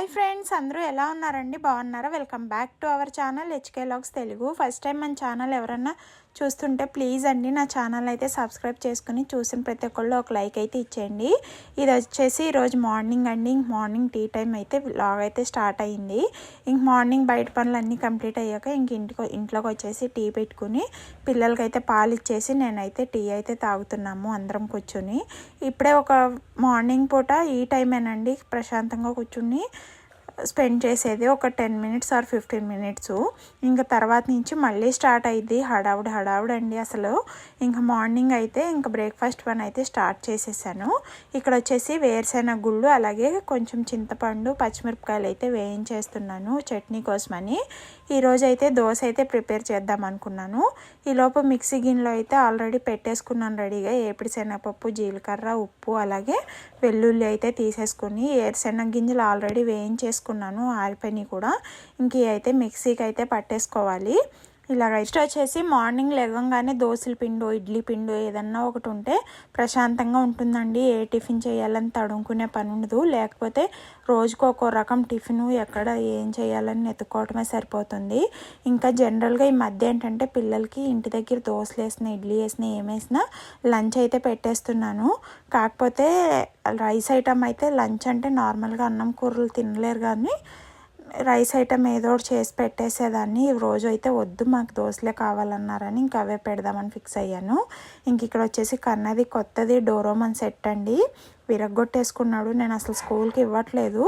Hi friends అందరూ ఎలా ఉన్నారండి? బాగున్నారా? Welcome back to our channel HK logs Telugu. First time మన ఛానల్ ఎవరన్నా చూస్తుంటే ప్లీజ్ అండి నా ఛానల్ అయితే సబ్స్క్రైబ్ చేసుకుని చూసిన ప్రతి ఒక్కళ్ళు ఒక లైక్ అయితే ఇచ్చేయండి. ఇది వచ్చేసి ఈరోజు మార్నింగ్ అండి. ఇంక మార్నింగ్ టీ టైం అయితే లాగ్ అయితే స్టార్ట్ అయ్యింది ఇంక మార్నింగ్ బయట పనులు అన్నీ కంప్లీట్ అయ్యాక ఇంక ఇంటికి ఇంట్లోకి వచ్చేసి టీ పెట్టుకుని పిల్లలకైతే పాలు ఇచ్చేసి నేనైతే టీ అయితే తాగుతున్నాము అందరం కూర్చుని. ఇప్పుడే ఒక మార్నింగ్ పూట ఈ టైమేనండి ప్రశాంతంగా కూర్చుని స్పెండ్ చేసేది ఒక ten minutes or fifteen minutes. ఇంకా తర్వాత నుంచి మళ్ళీ స్టార్ట్ అయ్యింది హడావుడి హడావుడి అండి అసలు. ఇంకా మార్నింగ్ అయితే ఇంకా బ్రేక్ఫాస్ట్ పని అయితే స్టార్ట్ చేసేసాను. ఇక్కడ వచ్చేసి వేరుశెనగ గుళ్ళు అలాగే కొంచెం చింతపండు పచ్చిమిరపకాయలు అయితే వేయించేస్తున్నాను చట్నీ కోసమని. ఈరోజు అయితే దోశ అయితే ప్రిపేర్ చేద్దాం అనుకున్నాను. ఈలోపు మిక్సీ గిన్నెలో అయితే ఆల్రెడీ పెట్టేసుకున్నాను రెడీగా. ఏపిడి శనగపప్పు జీలకర్ర ఉప్పు అలాగే వెల్లుల్లి అయితే తీసేసుకుని ఏరుశెనగ గింజలు ఆల్రెడీ తీసుకున్నాను ఆరిపోయినాయి కూడా. ఇంక అయితే మిక్సీకి అయితే పట్టేసుకోవాలి. ఇలాగ నెక్స్ట్ వచ్చేసి మార్నింగ్ లేవగానే దోశల పిండు ఇడ్లీ పిండు ఏదన్నా ఒకటి ఉంటే ప్రశాంతంగా ఉంటుందండి. ఏ టిఫిన్ చేయాలని తడుముకునే పని ఉండదు. లేకపోతే రోజుకు ఒక్కో రకం టిఫిన్ ఎక్కడ ఏం చేయాలని ఎత్తుకోవటమే సరిపోతుంది. ఇంకా జనరల్గా ఈ మధ్య ఏంటంటే పిల్లలకి ఇంటి దగ్గర దోశలు వేసిన ఇడ్లీ వేసిన ఏమేసినా లంచ్ అయితే పెట్టేస్తున్నాను. కాకపోతే రైస్ ఐటమ్ అయితే లంచ్ అంటే నార్మల్గా అన్నం కూరలు తినలేరు కానీ రైస్ ఐటమ్ ఏదో ఒకటి చేసి పెట్టేసేదాన్ని. రోజు అయితే వద్దు మాకు దోశలే కావాలన్నారని ఇంక అవే పెడదామని ఫిక్స్ అయ్యాను. ఇంక ఇక్కడ వచ్చేసి కన్నది కొత్తది డోరోమన్ సెట్ అండి. విరగ్గొట్టేసుకున్నాడు. నేను అసలు స్కూల్కి ఇవ్వట్లేదు.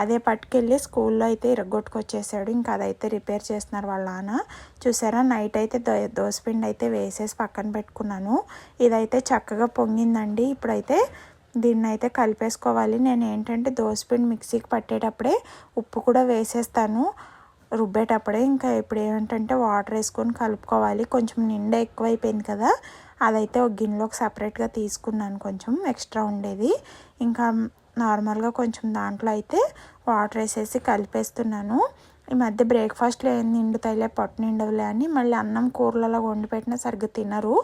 అదే పట్టుకెళ్ళి స్కూల్లో అయితే ఇరగొట్టుకొచ్చేసాడు ఇంకా అదైతే రిపేర్ చేస్తున్నారు వాళ్ళ నాన్న. చూసారా నైట్ అయితే దో దోసపిండి అయితే వేసేసి పక్కన పెట్టుకున్నాను. ఇదైతే చక్కగా పొంగిందండి. ఇప్పుడైతే దీన్ని అయితే కలిపేసుకోవాలి. నేను ఏంటంటే దోసపిండి మిక్సీకి పట్టేటప్పుడే ఉప్పు కూడా వేసేస్తాను. రుబ్బేటప్పుడే ఇంకా ఇప్పుడు ఏంటంటే వాటర్ వేసుకొని కలుపుకోవాలి. కొంచెం నిండా ఎక్కువైపోయింది కదా. అదైతే ఒక గిన్నెలోకి సపరేట్గా తీసుకున్నాను కొంచెం ఎక్స్ట్రా ఉండేది. ఇంకా నార్మల్గా కొంచెం దాంట్లో అయితే వాటర్ వేసేసి కలిపేస్తున్నాను. ఈ మధ్య బ్రేక్ఫాస్ట్లో ఏం నిండుతాయిలే పట్టు నిండవులే అని మళ్ళీ అన్నం కూరలలో వండి పెట్టినా సరిగ్గా తినరు.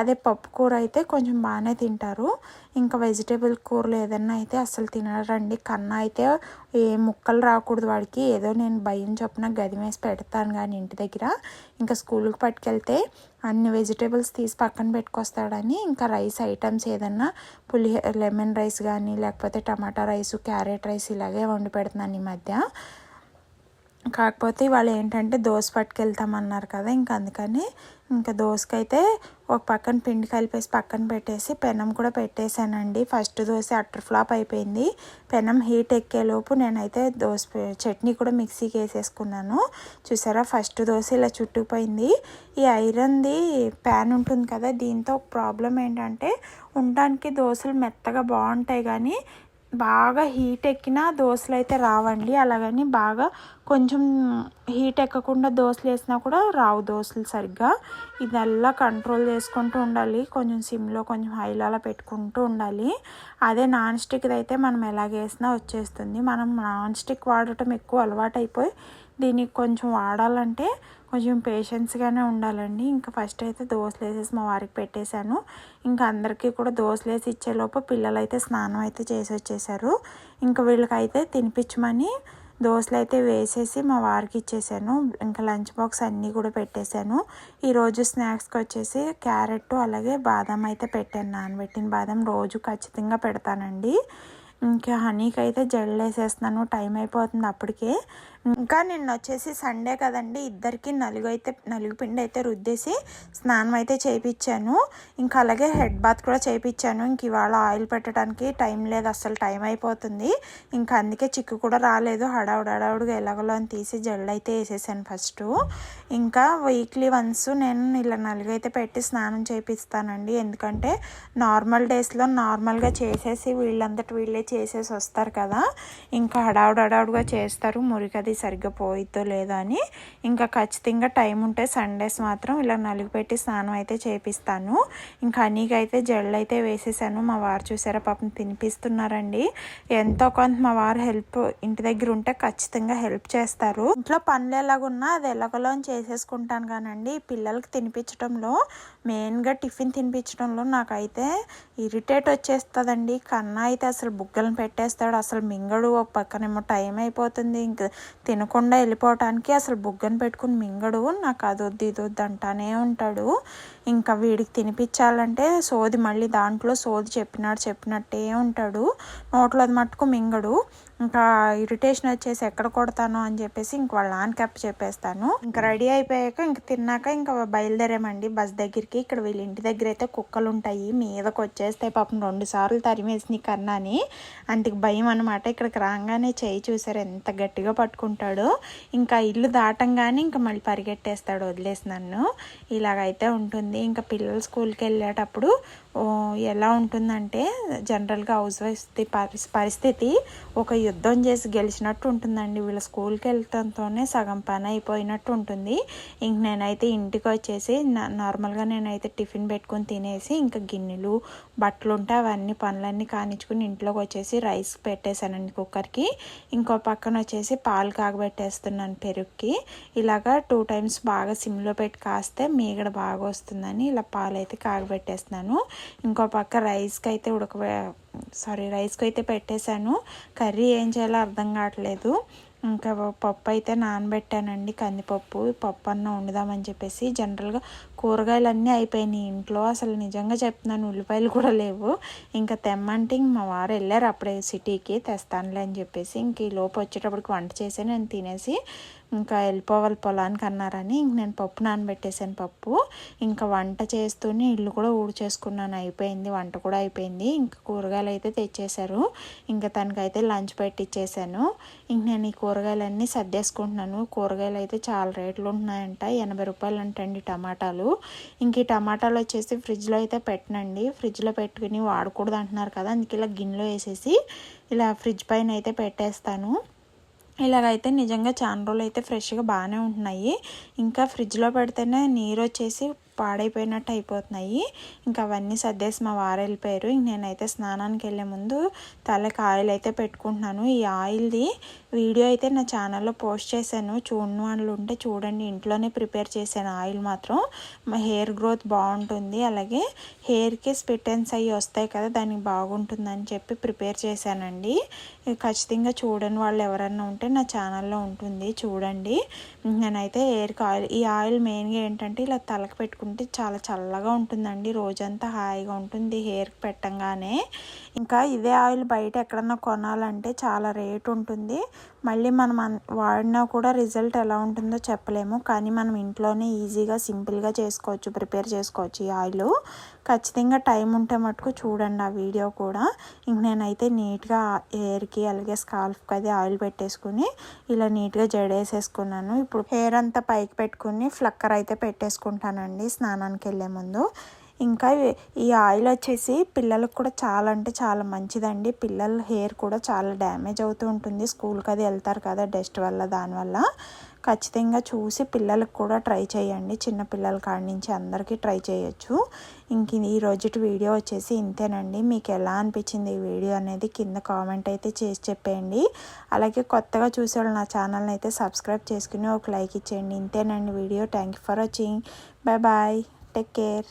అదే పప్పు కూర అయితే కొంచెం బాగానే తింటారు. ఇంకా వెజిటేబుల్ కూరలు ఏదన్నా అయితే అసలు తినరండి కన్నా అయితే ఏ ముక్కలు రాకూడదు వాడికి. ఏదో నేను భయం చొప్పున గదిమేసి పెడతాను కానీ ఇంటి దగ్గర. ఇంకా స్కూల్కి పట్టుకెళ్తే అన్ని వెజిటేబుల్స్ తీసి పక్కన పెట్టుకొస్తాడని ఇంకా రైస్ ఐటమ్స్ ఏదన్నా పులి లెమన్ రైస్ కానీ లేకపోతే టమాటా రైస్ క్యారెట్ రైస్ ఇలాగే వండి పెడుతున్నాను ఈ మధ్య. కాకపోతే వాళ్ళు ఏంటంటే దోశ పట్టుకెళ్తామన్నారు కదా ఇంకా అందుకని ఇంకా దోశకైతే ఒక పక్కన పిండి కలిపేసి పక్కన పెట్టేసి పెనం కూడా పెట్టేశానండి. ఫస్ట్ దోశ అట్టర్ ఫ్లాప్ అయిపోయింది. పెనం హీట్ ఎక్కేలోపు నేనైతే దోశ చట్నీ కూడా మిక్సీకి వేసేసుకున్నాను. చూసారా ఫస్ట్ దోశ ఇలా చుట్టుకుపోయింది. ఈ ఐరన్ది ప్యాన్ ఉంటుంది కదా దీంతో ప్రాబ్లం ఏంటంటే ఉండడానికి దోశలు మెత్తగా బాగుంటాయి కానీ బాగా హీట్ ఎక్కిన దోశలు అయితే రావండి. అలాగని బాగా కొంచెం హీట్ ఎక్కకుండా దోశలు వేసినా కూడా రావు దోశలు సరిగ్గా. ఇదల్లా కంట్రోల్ చేసుకుంటూ ఉండాలి. కొంచెం సిమ్లో కొంచెం హైలో అలా పెట్టుకుంటూ ఉండాలి. అదే నాన్ స్టిక్ది అయితే మనం ఎలాగేసినా వచ్చేస్తుంది. మనం నాన్ స్టిక్ వాడటం ఎక్కువ అలవాటు అయిపోయి దీనికి కొంచెం వాడాలంటే కొంచెం పేషెన్స్గానే ఉండాలండి. ఇంకా ఫస్ట్ అయితే దోశలు వేసేసి మా వారికి పెట్టేశాను. ఇంకా అందరికీ కూడా దోశలు వేసి ఇచ్చేలోపు పిల్లలు అయితే స్నానం అయితే చేసి వచ్చేసారు ఇంకా వీళ్ళకైతే తినిపించమని దోశలు అయితే వేసేసి మా వారికి ఇచ్చేసాను. ఇంకా లంచ్ బాక్స్ అన్నీ కూడా పెట్టేశాను. ఈరోజు స్నాక్స్కి వచ్చేసి క్యారెట్ అలాగే బాదం అయితే పెట్టాను. నానబెట్టిన బాదం రోజు ఖచ్చితంగా పెడతానండి. ఇంకా హనీకి అయితే జల్లు వేసేస్తున్నాను. టైం అయిపోతుంది అప్పటికే. ఇంకా నిన్న వచ్చేసి సండే కదండి ఇద్దరికి నలుగు అయితే నలుగు పిండి అయితే రుద్దేసి స్నానం అయితే చేయించాను ఇంకా అలాగే హెడ్ బాత్ కూడా చేయించాను ఇంక ఇవాళ ఆయిల్ పెట్టడానికి టైం లేదు అసలు టైం అయిపోతుంది. ఇంకా అందుకే చిక్కు కూడా రాలేదు. హడావుడు హడావుడిగా ఎలాగలో అని తీసి జల్లు అయితే వేసేసాను ఫస్ట్. ఇంకా వీక్లీ వన్స్ నేను ఇలా నలుగు అయితే పెట్టి స్నానం చేపిస్తానండి. ఎందుకంటే నార్మల్ డేస్లో నార్మల్గా చేసేసి వీళ్ళంతటి వీళ్ళే చేసేసి వస్తారు కదా. ఇంకా హడావుడు హడావుడుగా చేస్తారు. మురికది అది సరిగ్గా పోయిద్దో లేదో అని. ఇంకా ఖచ్చితంగా టైం ఉంటే సండేస్ మాత్రం ఇలా నలుగు పెట్టి స్నానం అయితే చేపిస్తాను. ఇంకా హనీకి అయితే అయితే వేసేసాను. మా వారు చూసారా పాపం తినిపిస్తున్నారండి. ఎంతో కొంత మా వారు హెల్ప్ ఇంటి దగ్గర ఉంటే ఖచ్చితంగా హెల్ప్ చేస్తారు. ఇంట్లో పనులు ఎలాగున్నా అది ఎలాగలో చేసేసుకుంటాను కానండి. పిల్లలకి తినిపించడంలో మెయిన్గా టిఫిన్ తినిపించడంలో నాకైతే ఇరిటేట్ వచ్చేస్తుందండి. కన్నా అయితే అసలు బుగ్గలను పెట్టేస్తాడు. అసలు మింగడు. ఒక పక్కనేమో టైం అయిపోతుంది. ఇంక తినకుండా వెళ్ళిపోవటానికి అసలు బుగ్గను పెట్టుకుని మింగడు నాకు అది వద్దు ఇది వద్దు అంటానే ఉంటాడు. ఇంకా వీడికి తినిపించాలంటే సోది మళ్ళీ దాంట్లో సోది చెప్పినాడు చెప్పినట్టే ఉంటాడు. నోట్లో అది మట్టుకు మింగడు. ఇంకా ఇరిటేషన్ వచ్చేసి ఎక్కడ కొడతాను అని చెప్పేసి ఇంక వాళ్ళ నాన్న కప్ప చెప్పేస్తాను. ఇంకా రెడీ అయిపోయాక ఇంక తిన్నాక ఇంకా బయలుదేరామండి బస్ దగ్గరికి. ఇక్కడ వీళ్ళ ఇంటి దగ్గర అయితే కుక్కలు ఉంటాయి. మీదకి వచ్చేస్తాయి పాపం రెండు సార్లు తరిమేసి కన్నాని అంతకు భయం అనమాట ఇక్కడికి రాగానే చేయి చూసారు ఎంత గట్టిగా పట్టుకుంటాడో. ఇంకా ఇల్లు దాటంగానే ఇంకా మళ్ళీ పరిగెట్టేస్తాడు వదిలేసి నన్ను. ఇలాగైతే ఉంటుంది. ఇంకా పిల్లలు స్కూల్కి వెళ్ళేటప్పుడు ఎలా ఉంటుందంటే జనరల్గా హౌస్ వైఫ్ పరిస్థితి ఒక యుద్ధం చేసి గెలిచినట్టు ఉంటుందండి. వీళ్ళ స్కూల్కి వెళ్ళటంతోనే సగం పని అయిపోయినట్టు ఉంటుంది. ఇంక నేనైతే ఇంటికి వచ్చేసి నార్మల్గా నేనైతే టిఫిన్ పెట్టుకొని తినేసి ఇంకా గిన్నెలు బట్టలు ఉంటే అవన్నీ పనులన్నీ కానిచ్చుకుని ఇంట్లోకి వచ్చేసి రైస్ పెట్టేశానండి కుక్కర్కి. ఇంకో పక్కన వచ్చేసి పాలు కాగబెట్టేస్తున్నాను పెరుగుకి. ఇలాగా టూ టైమ్స్ బాగా సిమ్లో పెట్టి కాస్తే మీగడ బాగా వస్తుంది వస్తుందని ఇలా పాలు అయితే కాగబెట్టేస్తున్నాను. ఇంకో పక్క రైస్కి అయితే ఉడక సారీ రైస్కి అయితే పెట్టేశాను. కర్రీ ఏం చేయాలో అర్థం కావట్లేదు. ఇంకా పప్పు అయితే నానబెట్టానండి కందిపప్పు పప్పు అన్న వండుదామని చెప్పేసి. జనరల్గా కూరగాయలు అన్నీ అయిపోయినాయి ఇంట్లో. అసలు నిజంగా చెప్తున్నాను ఉల్లిపాయలు కూడా లేవు. ఇంకా తెమ్మంటే ఇంక మా వారు వెళ్ళారు అప్పుడే సిటీకి తెస్తానులే అని చెప్పేసి. ఇంక ఈ లోపు వచ్చేటప్పటికి వంట చేసి నేను తినేసి ఇంకా వెళ్ళిపోవాలి పొలానికి అన్నారని ఇంక నేను పప్పు నానబెట్టేసాను పప్పు. ఇంకా వంట చేస్తూనే ఇల్లు కూడా ఊడ్చేసుకున్నాను. అయిపోయింది వంట కూడా అయిపోయింది. ఇంకా కూరగాయలు అయితే తెచ్చేశారు. ఇంకా తనకైతే లంచ్ పెట్టిచ్చేసాను. ఇంక నేను ఈ కూరగాయలన్నీ సర్దేసుకుంటున్నాను. కూరగాయలు అయితే చాలా రేట్లు ఉంటున్నాయంట. ఎనభై రూపాయలు అంటండి టమాటాలు. ఇంక ఈ టమాటాలు వచ్చేసి ఫ్రిడ్జ్లో అయితే పెట్టనండి. ఫ్రిడ్జ్లో పెట్టుకుని వాడకూడదు అంటున్నారు కదా అందుకే ఇలా గిన్నెలో వేసేసి ఇలా ఫ్రిడ్జ్ పైన అయితే పెట్టేస్తాను. ఇలాగైతే నిజంగా చాలా రోజులు అయితే ఫ్రెష్గా బాగానే ఉంటున్నాయి. ఇంకా ఫ్రిడ్జ్లో పెడితేనే నీరు వచ్చేసి పాడైపోయినట్టు అయిపోతున్నాయి. ఇంకా అవన్నీ సర్దేసి మా వారు వెళ్ళిపోయారు. ఇంక నేనైతే స్నానానికి వెళ్ళే ముందు తలకి ఆయిల్ అయితే పెట్టుకుంటున్నాను. ఈ ఆయిల్ది వీడియో అయితే నా ఛానల్లో పోస్ట్ చేశాను. చూడని వాళ్ళు ఉంటే చూడండి. ఇంట్లోనే ప్రిపేర్ చేశాను ఆయిల్ మాత్రం. మా హెయిర్ గ్రోత్ బాగుంటుంది. అలాగే హెయిర్కి స్పిటెన్స్ అవి వస్తాయి కదా దానికి బాగుంటుందని చెప్పి ప్రిపేర్ చేశానండి. ఖచ్చితంగా చూడని వాళ్ళు ఎవరన్నా ఉంటే నా ఛానల్లో ఉంటుంది. చూడండి. నేనైతే హెయిర్కి ఆయిల్ ఈ ఆయిల్ మెయిన్గా ఏంటంటే ఇలా తలకు పెట్టుకుంటే చాలా చల్లగా ఉంటుందండి. రోజంతా హాయిగా ఉంటుంది. హెయిర్కి పెట్టంగానే. ఇంకా ఇదే ఆయిల్ బయట ఎక్కడన్నా కొనాలంటే చాలా రేట్ ఉంటుంది. మళ్ళీ మనం వాడినా కూడా రిజల్ట్ ఎలా ఉంటుందో చెప్పలేము. కానీ మనం ఇంట్లోనే ఈజీగా సింపుల్గా చేసుకోవచ్చు ప్రిపేర్ చేసుకోవచ్చు ఈ ఆయిల్. ఖచ్చితంగా టైం ఉంటే మటుకు చూడండి ఆ వీడియో కూడా. ఇంక నేనైతే నీట్గా హెయిర్కి అలాగే స్కాల్ఫ్కి అది ఆయిల్ పెట్టేసుకుని ఇలా నీట్గా జడేసేసుకున్నాను. ఇప్పుడు హెయిర్ అంతా పైకి పెట్టుకుని ఫ్లక్కర్ అయితే పెట్టేసుకుంటానండి స్నానానికి వెళ్ళే ముందు. ఇంకా ఈ ఆయిల్ వచ్చేసి పిల్లలకు కూడా చాలా అంటే చాలా మంచిదండి. పిల్లల హెయిర్ కూడా చాలా డ్యామేజ్ అవుతూ ఉంటుంది. స్కూల్కి అది వెళ్తారు కదా డస్ట్ వల్ల దానివల్ల ఖచ్చితంగా చూసి పిల్లలకు కూడా ట్రై చేయండి. చిన్న పిల్లల కాడి నుంచి అందరికీ ట్రై చేయొచ్చు. ఇంక ఈ రోజుటి వీడియో వచ్చేసి ఇంతేనండి. మీకు ఎలా అనిపించింది ఈ వీడియో అనేది కింద కామెంట్ అయితే చేసి చెప్పేయండి. అలాగే కొత్తగా చూసేవాళ్ళు నా ఛానల్ని అయితే సబ్స్క్రైబ్ చేసుకుని ఒక లైక్ ఇచ్చేయండి. ఇంతేనండి video. Thank you for watching. Bye bye. Take care.